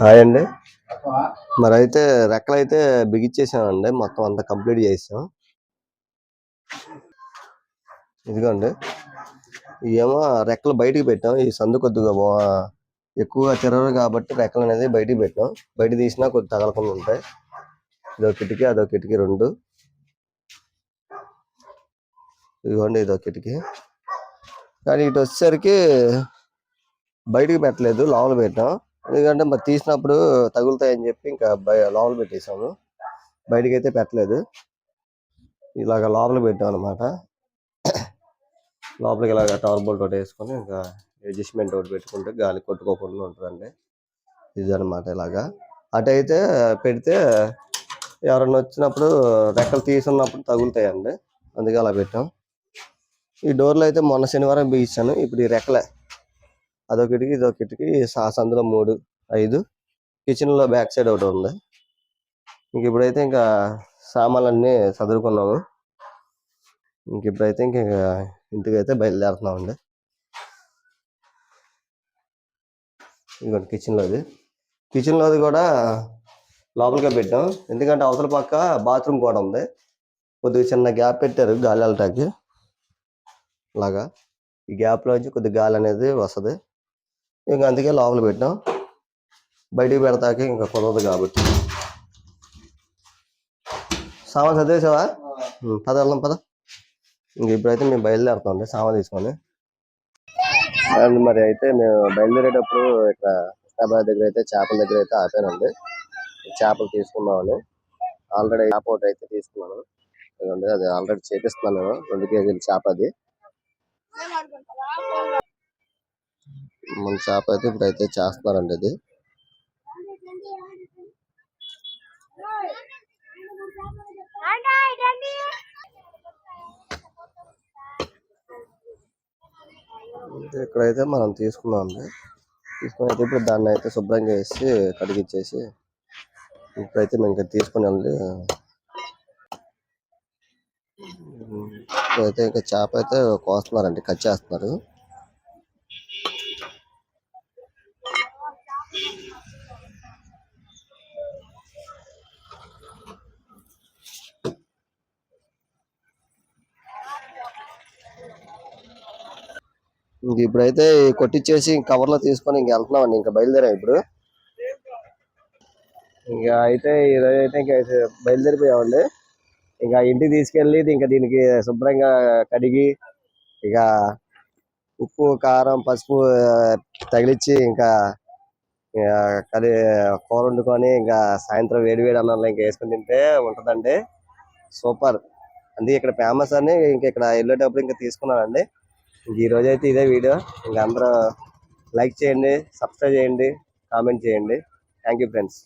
Hi అండి మరి అయితే రెక్కలు అయితే బిగించేసామండి మొత్తం అంతా కంప్లీట్ చేసాం. ఇదిగోండి. ఏమో రెక్కలు బయటికి పెట్టాం. ఈ సందు కొద్దిగా ఎక్కువగా తిరగరు కాబట్టి రెక్కలు అనేది బయటికి పెట్టాం. బయట తీసినా కొద్ది తగలకుండా ఉంటాయి. ఇదో కిటికీ అదో కిటికీ రెండు. ఇదిగోండి ఇదో కిటికీ. కానీ ఇటు వచ్చేసరికి బయటకు పెట్టలేదు లోపల పెట్టాం. ఎందుకంటే మరి తీసినప్పుడు తగులుతాయని చెప్పి ఇంకా బయ లోపల పెట్టేసాము బయటికి అయితే పెట్టలేదు. ఇలాగ లోపల పెట్టాం అనమాట లోపలికి ఇలాగ టవర్ బోల్ట్ ఒకటి వేసుకొని ఇంకా అడ్జస్ట్మెంట్ ఒకటి పెట్టుకుంటే గాలి కొట్టుకోకుండా ఉంటుందండి. ఇది అనమాట ఇలాగా. అటైతే పెడితే ఎవరన్నా వచ్చినప్పుడు రెక్కలు తీసున్నప్పుడు తగులుతాయండి. అందుకే అలా పెట్టాం. ఈ డోర్లు అయితే మొన్న శనివారం బిగించాను ఇప్పుడు ఈ రెక్కలే అదొక కిటికీ ఇదొక కిటికీ సందులో మూడు ఐదు. కిచెన్లో బ్యాక్ సైడ్ ఒకటి ఉంది. ఇంక ఇప్పుడైతే ఇంకా సామాన్లన్నీ చదువుకున్నాము ఇంక ఇప్పుడైతే ఇంక ఇంటికి అయితే బయలుదేరుతున్నామండి. ఇదిగోండి కిచెన్లోది కూడా లోపలికే పెట్టాం. ఎందుకంటే అవతల పక్క బాత్రూమ్ కూడా ఉంది. కొద్దిగా చిన్న గ్యాప్ పెట్టారు గాలి వెళ్ళటానికి అలాగా ఈ గ్యాప్లోంచి కొద్దిగా గాలి అనేది వస్తుంది. ఇంకా అందుకే లోపల పెట్టాం బయటికి పెడతాకి ఇంకా కుదరదు కాబట్టి. సామాన్ చదివేసావా పద వెళ్దాం పద. ఇంక ఇప్పుడైతే మేము బయలుదేరుతాం అండి సామాన్ తీసుకొని. అండ్ మరి అయితే మేము బయలుదేరేటప్పుడు ఇక్కడ హైదరాబాద్ దగ్గర అయితే చేపల దగ్గర అయితే ఆపానండి. చేపలు తీసుకుందామని. ఆల్రెడీ చేప ఒకటి అయితే తీసుకున్నాను. అది ఆల్రెడీ చేపిస్తున్నాను నేను. రెండు కేజీల చేప అది. మన చేప అయితే ఇప్పుడైతే చేస్తున్నారండి ఇది. ఇక్కడైతే మనం తీసుకున్నాం అండి. తీసుకుని అయితే ఇప్పుడు దాన్ని అయితే శుభ్రంగా వేసి కడిగిచ్చేసి ఇప్పుడైతే మేము ఇంకా తీసుకుని వెళ్ళి ఇప్పుడైతే ఇంకా చేప అయితే కోస్తున్నారండి కట్ చేస్తున్నారు. ఇంక ఇప్పుడైతే కొట్టించేసి కవర్లో తీసుకొని ఇంక వెళ్తున్నామండి ఇంకా బయలుదేరాం ఇప్పుడు. ఇంకా అయితే ఈరోజు అయితే ఇంకా బయలుదేరిపోయామండి. ఇంకా ఇంటికి తీసుకెళ్ళి ఇంకా దీనికి శుభ్రంగా కడిగి ఇక ఉప్పు కారం పసుపు తగిలిచ్చి ఇంకా కది కూర వండుకొని ఇంకా సాయంత్రం వేడి వేడి అన్నంలో ఇంకా వేసుకొని తింటే ఉంటుందండి. సూపర్. అందుకే ఇక్కడ ఫేమస్ అని ఇంకా ఇక్కడ వెళ్ళేటప్పుడు ఇంకా తీసుకున్నానండి. ఇంక ఈ రోజు అయితే ఇదే వీడియో. ఇంకా అందరూ లైక్ చేయండి సబ్స్క్రైబ్ చేయండి కామెంట్ చేయండి. Thank you friends